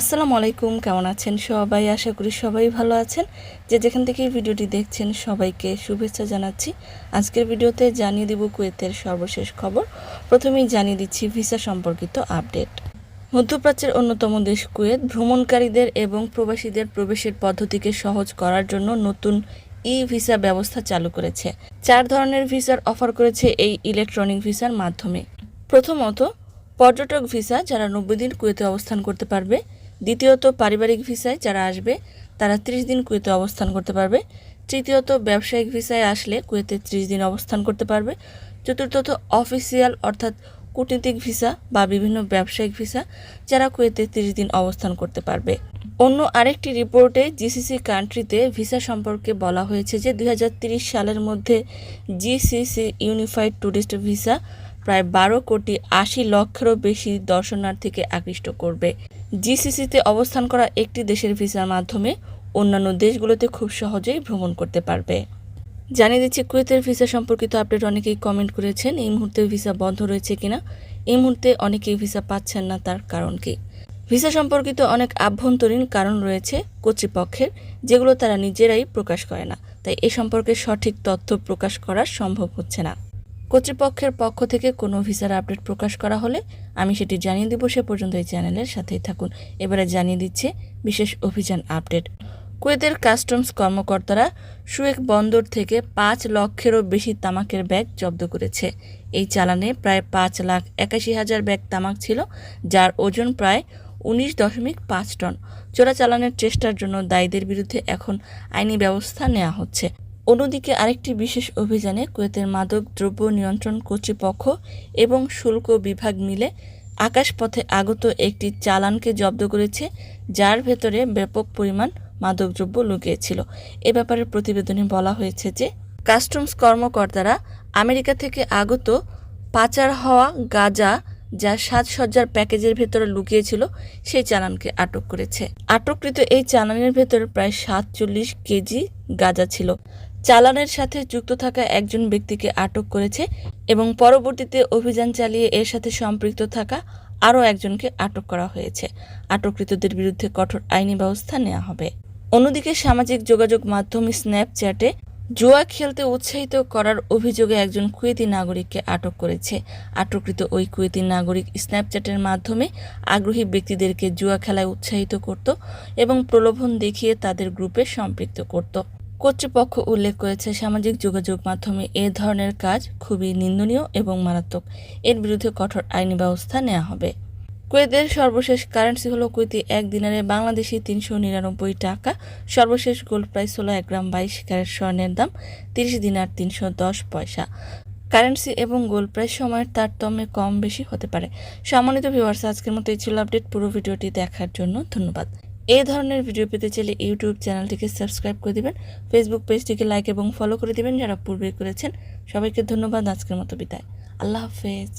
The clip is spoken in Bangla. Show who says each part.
Speaker 1: আসসালামু আলাইকুম, কেমন আছেন সবাই? আশা করি সবাই ভালো আছেন। যে যেখান থেকে ভিডিওটি দেখছেন, সবাইকে শুভেচ্ছা জানাচ্ছি। আজকের ভিডিওতে জানিয়ে দিব কুয়েতের সর্বশেষ খবর। প্রথমেই জানিয়ে দিচ্ছি ভিসা সম্পর্কিত আপডেট। মধ্যপ্রাচ্যের অন্যতম দেশ কুয়েত, ভ্রমণকারীদের এবং প্রবাসীদের প্রবেশের পদ্ধতিকে সহজ করার জন্য নতুন ই ভিসা ব্যবস্থা চালু করেছে। চার ধরনের ভিসার অফার করেছে এই ইলেকট্রনিক ভিসার মাধ্যমে। প্রথমত, পর্যটক ভিসা, যারা নব্বই দিন কুয়েতে অবস্থান করতে পারবে দ্বিতীয়ত পারিবারিক ভিসায় যারা আসবে, তারা ত্রিশ দিন কুয়েতে অবস্থান করতে পারবে। তৃতীয়ত ব্যবসায়িক ভিসায় আসলে কুয়েতে ত্রিশ দিন অবস্থান করতে পারবে। চতুর্থত অফিসিয়াল অর্থাৎ কূটনীতিক ভিসা বা বিভিন্ন ব্যবসায়িক ভিসা যারা কুয়েতে তিরিশ দিন অবস্থান করতে পারবে। অন্য আরেকটি রিপোর্টে জিসিসি কান্ট্রিতে ভিসা সম্পর্কে বলা হয়েছে যে দুই সালের মধ্যে জিসিসি ইউনিফাইড ট্যুরিস্ট ভিসা প্রায় বারো কোটি আশি লক্ষেরও বেশি দর্শনার্থীকে আকৃষ্ট করবে। জিসিসিতে অবস্থান করা একটি দেশের ভিসার মাধ্যমে অন্যান্য দেশগুলোতে খুব সহজেই ভ্রমণ করতে পারবে। জানিয়ে দিচ্ছি, কুয়েতের ভিসা সম্পর্কিত আপডেট অনেকেই কমেন্ট করেছেন, এই মুহূর্তে ভিসা বন্ধ রয়েছে কিনা? এই মুহূর্তে অনেকেই ভিসা পাচ্ছেন না তার কারণ কি? ভিসা সম্পর্কিত অনেক আভ্যন্তরীণ কারণ রয়েছে কর্তৃপক্ষের, যেগুলো তারা নিজেরাই প্রকাশ করে না। তাই এ সম্পর্কে সঠিক তথ্য প্রকাশ করা সম্ভব হচ্ছে না। কর্তৃপক্ষের পক্ষ থেকে কোনো ভিসার আপডেট প্রকাশ করা হলে আমি সেটি জানিয়ে দিব। সে পর্যন্ত এই চ্যানেলের সাথেই থাকুন। এবারে জানিয়ে দিচ্ছে বিশেষ অভিযান আপডেট। কুয়েতের কাস্টমস কর্মকর্তারা সুয়েক বন্দর থেকে পাঁচ লক্ষেরও বেশি তামাকের ব্যাগ জব্দ করেছে। এই চালানে প্রায় পাঁচ লাখ একাশি হাজার ব্যাগ তামাক ছিল, যার ওজন প্রায় উনিশ দশমিক পাঁচ টন। চোরাচালানের চেষ্টার জন্য দায়ীদের বিরুদ্ধে এখন আইনি ব্যবস্থা নেওয়া হচ্ছে। অন্যদিকে আরেকটি বিশেষ অভিযানে কুয়েতের মাদক দ্রব্য নিয়ন্ত্রণ কর্তৃপক্ষ এবং শুল্ক বিভাগ মিলে আকাশপথে আগত একটি চালানকে জব্দ করেছে, যার ভেতরে ব্যাপক পরিমাণ মাদকদ্রব্য লুকিয়েছিল। এ ব্যাপারে প্রতিবেদনে বলা হয়েছে যে, কাস্টমস কর্মকর্তারা আমেরিকা থেকে আগত পাচার হওয়া গাঁজা যা সাজসজ্জার প্যাকেজের ভেতরে লুকিয়েছিল, সেই চালানকে আটক করেছে। আটককৃত এই চালানের ভেতরে প্রায় সাতচল্লিশ কেজি গাঁজা ছিল। চালানের সাথে যুক্ত থাকা একজন ব্যক্তিকে আটক করেছে এবং পরবর্তীতে অভিযান চালিয়ে এর সাথে সম্পৃক্ত থাকা আরও একজনকে আটক করা হয়েছে। আটককৃতদের বিরুদ্ধে কঠোর আইনি ব্যবস্থা নেওয়া হবে। অন্যদিকে সামাজিক যোগাযোগ মাধ্যম স্ন্যাপচ্যাটে জুয়া খেলতে উৎসাহিত করার অভিযোগে একজন কুয়েতি নাগরিককে আটক করেছে। আটককৃত ওই কুয়েতি নাগরিক স্ন্যাপচ্যাটের মাধ্যমে আগ্রহী ব্যক্তিদেরকে জুয়া খেলায় উৎসাহিত করত এবং প্রলোভন দেখিয়ে তাদের গ্রুপে সম্পৃক্ত করত। কর্তৃপক্ষ উল্লেখ করেছে, সামাজিক যোগাযোগ মাধ্যমে এ ধরনের কাজ খুবই নিন্দনীয় এবং মারাত্মক। এর বিরুদ্ধে কঠোর আইনি ব্যবস্থা নেওয়া হবে। কুয়েতের সর্বশেষ কারেন্সি হলো কুয়েতি এক দিনারে বাংলাদেশি তিনশো নিরানব্বই টাকা, সর্বশেষ গোল্ড প্রাইস হলো এক গ্রাম বাইশ ক্যারেট স্বর্ণের দাম, তিরিশ দিনার তিনশো দশ পয়সা। কারেন্সি এবং গোল্ড প্রাইস সময়ের তারতম্যে কম বেশি হতে পারে। সম্মানিত ভিউয়ার্স, আজকের মতো এই ছিল আপডেট। পুরো ভিডিওটি দেখার জন্য ধন্যবাদ। এই ধরনের ভিডিও পেতে চাইলে ইউটিউব চ্যানেলটিকে সাবস্ক্রাইব করে দেবেন ফেসবুক পেজটিকে লাইক এবং ফলো করে দেবেন যারা পূর্বে করেছেন। সবাইকে ধন্যবাদ, আজকের মতো বিদায়। আল্লাহ হাফেজ।